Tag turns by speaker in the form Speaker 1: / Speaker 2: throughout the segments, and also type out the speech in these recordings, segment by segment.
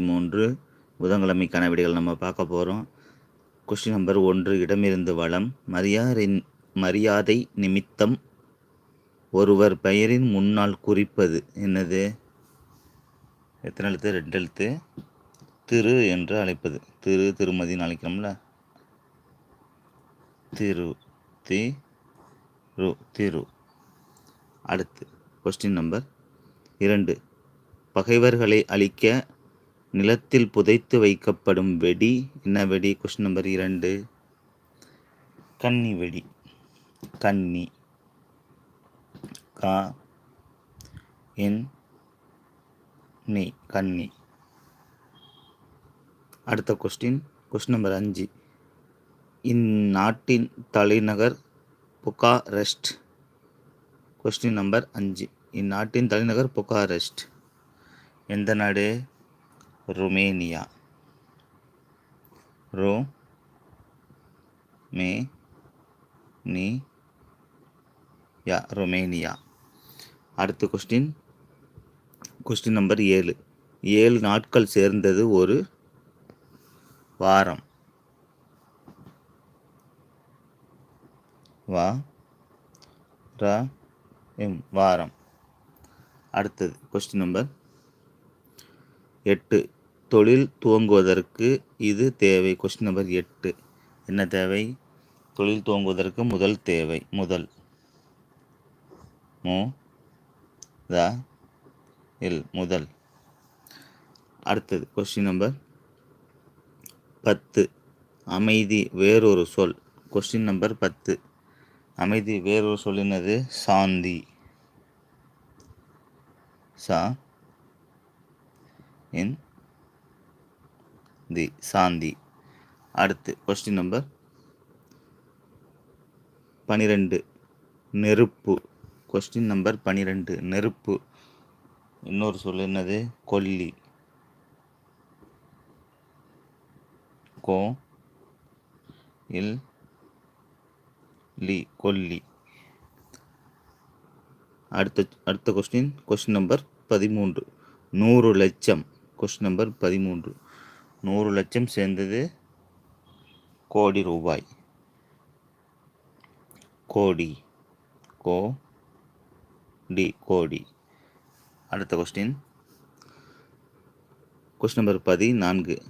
Speaker 1: மூன்று புதன்கிழமைக்கான விடைகள் நம்ம பார்க்க போகிறோம் கொஸ்டின் நம்பர் ஒன்று இடமிருந்து வளம். மரியாரின் மரியாதை நிமித்தம் ஒருவர் பெயரின் முன்னால் குறிப்பது என்னது? எத்தனை எழுத்து? ரெண்டு எழுத்து. திரு என்று அழைப்பது. திரு திருமதின்னு அழைக்கிறோம்ல. திரு தி ரு திரு. அடுத்து கொஸ்டின் நம்பர் இரண்டு. பகைவர்களை அழிக்க நிலத்தில் புதைத்து வைக்கப்படும் வெடி. என்ன வெடி? கொஸ்டின் நம்பர் இரண்டு. கன்னி வெடி. கன்னி கா. என். நீ. கன்னி அடுத்த கொஸ்டின் கொஸ்டின் நம்பர் அஞ்சு. இந்நாட்டின் தலைநகர் புகாரெஸ்ட். கொஸ்டின் நம்பர் அஞ்சு. இந்நாட்டின் தலைநகர் புகாரெஸ்ட். எந்த நாடு? ருமேனியா. Romania Romania. அடுத்த கொஸ்டின் கொஸ்டின் நம்பர் ஏழு. ஏழு நாட்கள் சேர்ந்தது ஒரு வாரம். வா ர எம் வாரம். அடுத்தது கொஸ்டின் நம்பர் எட்டு. தொழில் துவங்குவதற்கு இது தேவை. கொஸ்டின் நம்பர் எட்டு. என்ன தேவை? தொழில் துவங்குவதற்கு முதல் தேவை. முதல். மு. த. இல் முதல். அடுத்தது. கொஸ்டின் நம்பர் பத்து. அமைதி வேறொரு சொல். கொஸ்டின் நம்பர் பத்து. அமைதி வேறொரு சொல் என்னது? சாந்தி. சா இன் தி சாந்தி. அடுத்து கொஸ்டின் நம்பர் பனிரெண்டு. நெருப்பு. கொஸ்டின் நம்பர் பனிரெண்டு. நெருப்பு. இன்னொரு சொல் என்னது? கொல்லி. கோ இல் லி. கொல்லி. அடுத்த அடுத்த கொஸ்டின் கொஸ்டின் நம்பர் பதிமூன்று. நூறு லட்சம். கொஸ்டின் நம்பர் பதிமூன்று. நூறு லட்சம் சேர்ந்தது கோடி ரூபாய். கோடி. கோ. டி. கோடி. அடுத்த கொஸ்டின். கொஸ்டின் நம்பர் பதினான்கு.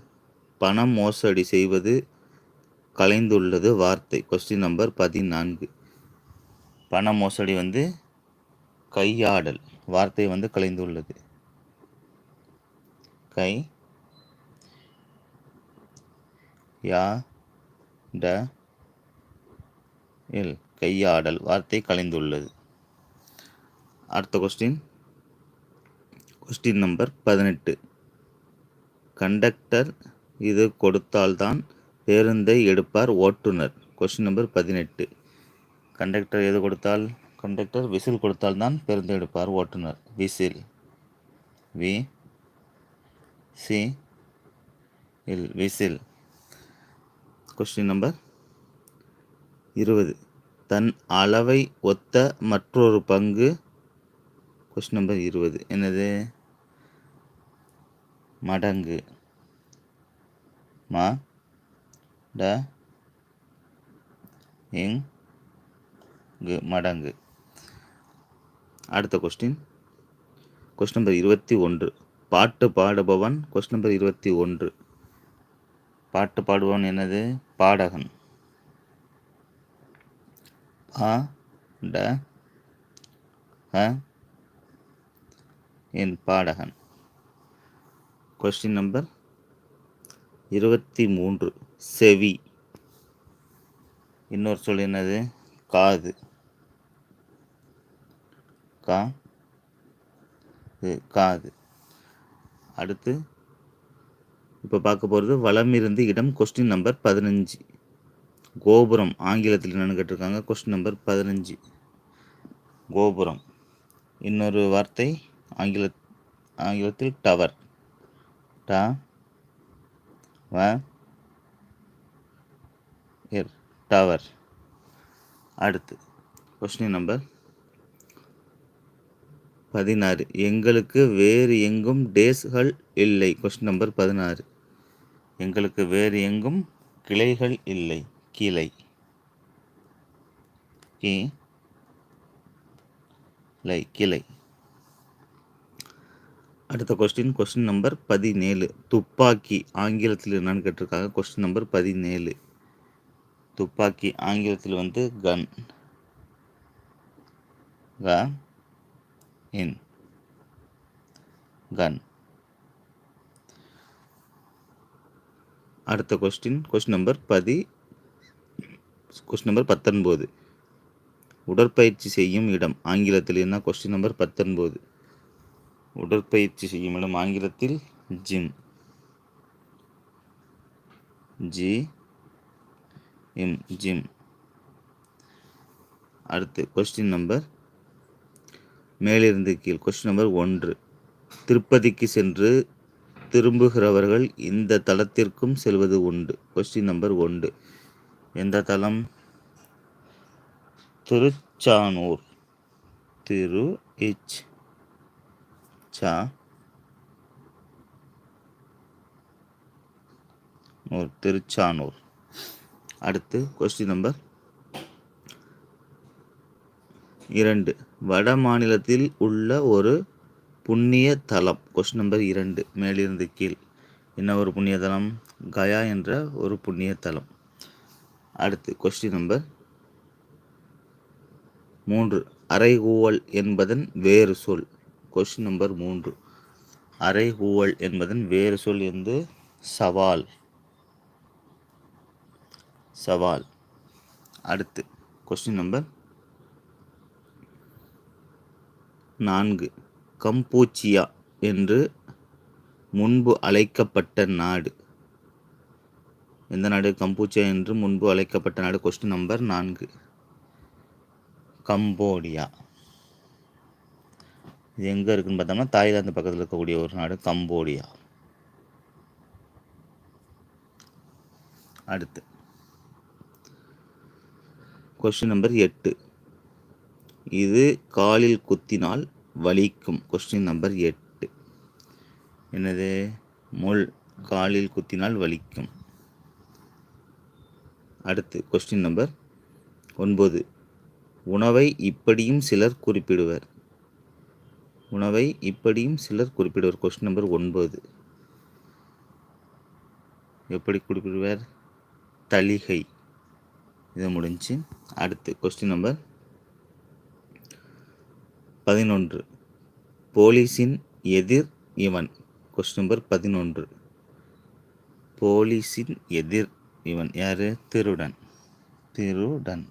Speaker 1: பணம் மோசடி செய்வது கலைந்துள்ளது வார்த்தை. கொஸ்டின் நம்பர் பதினான்கு. பண மோசடி வந்து கையாடல். வார்த்தை வந்து கலைந்துள்ளது. கை. யா ட இல். கையாடல். வார்த்தை கலைந்துள்ளது. அடுத்த கொஸ்டின் கொஸ்டின் நம்பர் பதினெட்டு. கண்டக்டர் இது கொடுத்தால்தான் பேருந்தை எடுப்பார் ஓட்டுநர். கொஸ்டின் நம்பர் பதினெட்டு. கண்டக்டர் எது கொடுத்தால்? கண்டக்டர் விசில் கொடுத்தால் தான் பேருந்தை எடுப்பார் ஓட்டுநர். விசில். வி சி இல் விசில் கொஸ்டின் நம்பர் இருபது. தன் அளவை ஒத்த மற்றொரு பங்கு. கொஸ்டின் நம்பர் இருபது. என்னது? மடங்கு. மா. ட. இங்கு மடங்கு. அடுத்த கொஸ்டின் கொஸ்டின் நம்பர் இருபத்தி ஒன்று. பாட்டு பாடுபவன் கொஸ்டின் நம்பர் இருபத்தி ஒன்று. பாட்டு பாடுபவன் என்னது? பாடகன். பா ட ஹ என் பாடகன். கொஸ்டின் நம்பர் இருபத்தி மூன்று. செவி. இன்னொரு சொல் என்னது? காது. கா காது. அடுத்து இப்போ பார்க்க போகிறது வளமிருந்து இடம் கொஸ்டின் நம்பர் பதினஞ்சு. கோபுரம் ஆங்கிலத்தில் என்னென்னு கேட்டிருக்காங்க? கொஸ்டின் நம்பர் பதினஞ்சு. கோபுரம். இன்னொரு வார்த்தை ஆங்கில ஆங்கிலத்தில் டவர் டா வ er, டவர் அடுத்து கொஸ்டின் நம்பர் பதினாறு. எங்களுக்கு வேறு எங்கும் டேஸ்கள் இல்லை. கொஸ்டின் நம்பர் பதினாறு. எங்களுக்கு வேறு எங்கும் கிளைகள் இல்லை. கிளை. கிளை கிளை. அடுத்த கொஸ்டின் கொஸ்டின் நம்பர் பதினேழு. துப்பாக்கி ஆங்கிலத்தில் என்னன்னு கேட்டிருக்காங்க. கொஸ்டின் நம்பர் பதினேழு. துப்பாக்கி ஆங்கிலத்தில் வந்து கன் in gun. கன் அடுத்த கொஸ்டின் கொஸ்டின் நம்பர் பதி கொஸ்டின் நம்பர் பத்தொன்பது. உடற்பயிற்சி செய்யும் இடம் ஆங்கிலத்தில் என்ன? கொஸ்டின் நம்பர் பத்தொன்பது. உடற்பயிற்சி செய்யும் இடம் ஆங்கிலத்தில் ஜிம் ஜி எம் ஜிம் அடுத்து கொஸ்டின் நம்பர் மேலிருந்து கீழ். கொஸ்டின் நம்பர் ஒன்று. திருப்பதிக்கு சென்று திரும்புகிறவர்கள் இந்த தளத்திற்கும் செல்வது உண்டு. கொஸ்டின் நம்பர் ஒன்று. எந்த தலம்? திருச்சானூர். திரு. இச் சா. திருச்சானூர். அடுத்து கொஸ்டின் நம்பர் இரண்டு. வட மாநிலத்தில் உள்ள ஒரு புண்ணிய தலம். கொஸ்டின் நம்பர் இரண்டு. மேலிருந்து கீழ். என்ன ஒரு புண்ணிய தலம்? கயா என்ற ஒரு புண்ணிய தலம். அடுத்து கொஸ்டின் நம்பர் மூன்று. அரைகூவல் என்பதன் வேறு சொல். கொஸ்டின் நம்பர் மூன்று. அரைகூவல் என்பதன் வேறு சொல் என்று சவால். சவால். அடுத்து கொஸ்டின் நம்பர் நான்கு. கம்பூச்சியா என்று முன்பு அழைக்கப்பட்ட நாடு. எந்த நாடு? கம்பூச்சியா என்று முன்பு அழைக்கப்பட்ட நாடு. கொஸ்டின் நம்பர் நான்கு. கம்போடியா. இது எங்கே இருக்குன்னு பார்த்தோம்னா தாய்லாந்து பக்கத்தில் இருக்கக்கூடிய ஒரு நாடு கம்போடியா. அடுத்து. கொஸ்டின் நம்பர் எட்டு. இது காலில் குத்தினால் வலிக்கும். கொஸ்டின் நம்பர் எட்டு. என்னது? முள் காலில் குத்தினால் வலிக்கும். அடுத்து கொஸ்டின் நம்பர் ஒன்பது. உணவை இப்படியும் சிலர் குறிப்பிடுவர். உணவை இப்படியும் சிலர் குறிப்பிடுவர். கொஸ்டின் நம்பர் ஒன்பது. எப்படி குறிப்பிடுவர்? தளிகை. இது முடிஞ்சு. அடுத்து கொஸ்டின் நம்பர் பதினொன்று. போலீஸின் எதிர் இவன். கொஸ்டின் நம்பர் பதினொன்று. போலீஸின் எதிர் இவன். யார்? திருடன். திருடன்.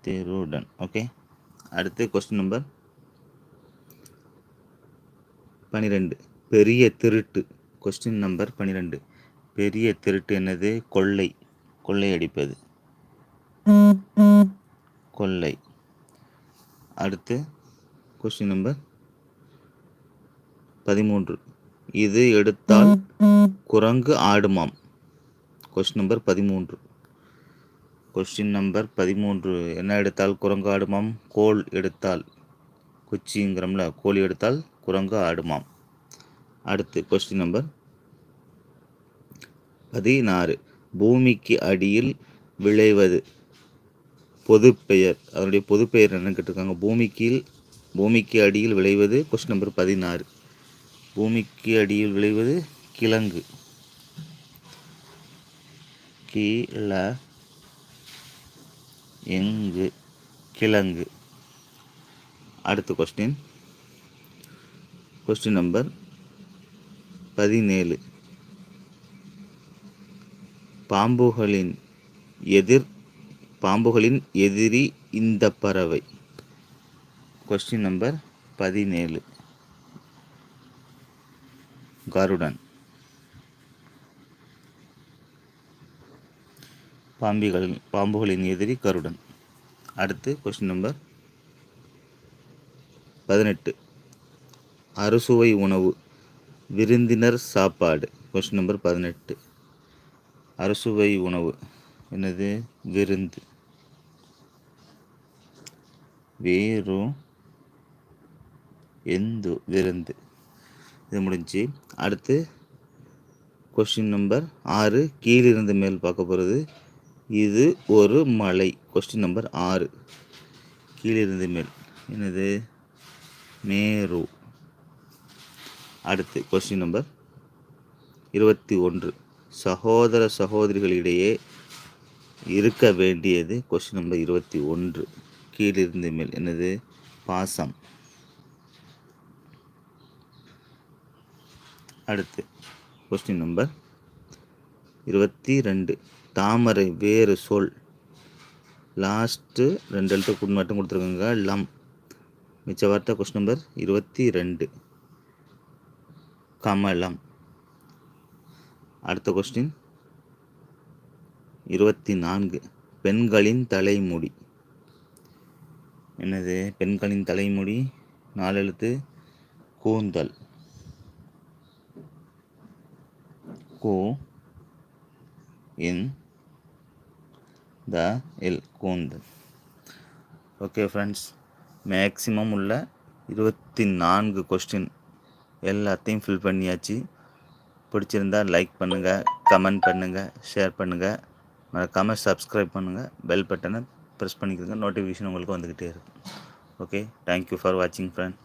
Speaker 1: திருடன். ஓகே அடுத்து கொஸ்டின் நம்பர் பனிரெண்டு. பெரிய திருட்டு. கொஸ்டின் நம்பர் பன்னிரெண்டு பெரிய திருட்டு என்னது? கொள்ளை. கொள்ளை அடிப்பது. கொள்ளை. அடுத்து கொஸ்டின் நம்பர் பதிமூன்று. இது எடுத்தால் குரங்கு ஆடுமாம். கொஸ்டின் நம்பர் பதிமூன்று. கொஸ்டின் நம்பர் பதிமூன்று. என்ன எடுத்தால் குரங்கு ஆடுமாம்? கோல் எடுத்தால் குச்சிங்கிறோம்ல கோழி எடுத்தால் குரங்கு ஆடுமாம். அடுத்து கொஸ்டின் நம்பர் பதினாறு. பூமிக்கு அடியில் விளைவது பொதுப்பெயர். அதனுடைய பொதுப்பெயர் என்னன்னு கேட்டிருக்காங்க. பூமிக்கு பூமிக்கு அடியில் விளைவது கொஸ்டின் நம்பர் பதினாறு. பூமிக்கு அடியில் விளைவது கிழங்கு. கீழ எங்கு? கிழங்கு. அடுத்த கொஸ்டின் கொஸ்டின் நம்பர் பதினேழு. பாம்புகளின் எதிர் பாம்புகளின் எதிரி இந்த பறவை. கொஸ்டின் நம்பர் பதினேழு. கருடன். பாம்பிகள் பாம்புகளின் எதிரி கருடன். அடுத்து கொஸ்டின் நம்பர் பதினெட்டு. அறுசுவை உணவு விருந்தினர் சாப்பாடு. கொஸ்டின் நம்பர் பதினெட்டு. அறுசுவை உணவு என்னது விருந்து. வேறு எந்து விருந்து? இது முடிஞ்சு அடுத்து கொஸ்டின் நம்பர் ஆறு கீழிருந்து மேல் பார்க்க போகிறது இது ஒரு மலை. கொஸ்டின் நம்பர் ஆறு கீழிருந்து மேல். என்னது மேரு. அடுத்து கொஸ்டின் நம்பர் இருபத்தி ஒன்று. சகோதர சகோதரிகளிடையே இருக்க வேண்டியது கொஸ்டின் நம்பர் இருபத்தி ஒன்று. கீழிருந்து மேல் என்னது? பாசம். அடுத்து கொஸ்டின் நம்பர் இருபத்தி ரெண்டு. தாமரை வேறு சொல். லாஸ்ட்டு ரெண்டு எழுத்து மட்டும் கொடுத்துருக்காங்க. லம். மிச்ச வார்த்தை கொஸ்டின் நம்பர் இருபத்தி ரெண்டு. கமலம். அடுத்த கொஸ்டின் இருபத்தி நான்கு பெண்களின் தலைமுடி. என்னது? பெண்களின் தலைமுடி? நாலெழுத்து? கூந்தல். கூ இன் த எல் கூந்தல். ஓகே ஃப்ரெண்ட்ஸ் மேக்ஸிமம் உள்ள இருபத்தி நான்கு கொஸ்டின் எல்லாத்தையும் ஃபில் பண்ணியாச்சு. பிடிச்சிருந்தா லைக் பண்ணுங்கள் கமெண்ட் பண்ணுங்கள் ஷேர் பண்ணுங்கள் மறக்காமல் சப்ஸ்கிரைப் பண்ணுங்கள் பெல் பட்டனை ப்ரெஸ் பண்ணிக்கிறங்க நோட்டிஃபிகேஷன் உங்களுக்கு வந்துக்கிட்டே இருக்கும். ஓகே தேங்க்யூ ஃபார் வாட்சிங் ஃப்ரெண்ட்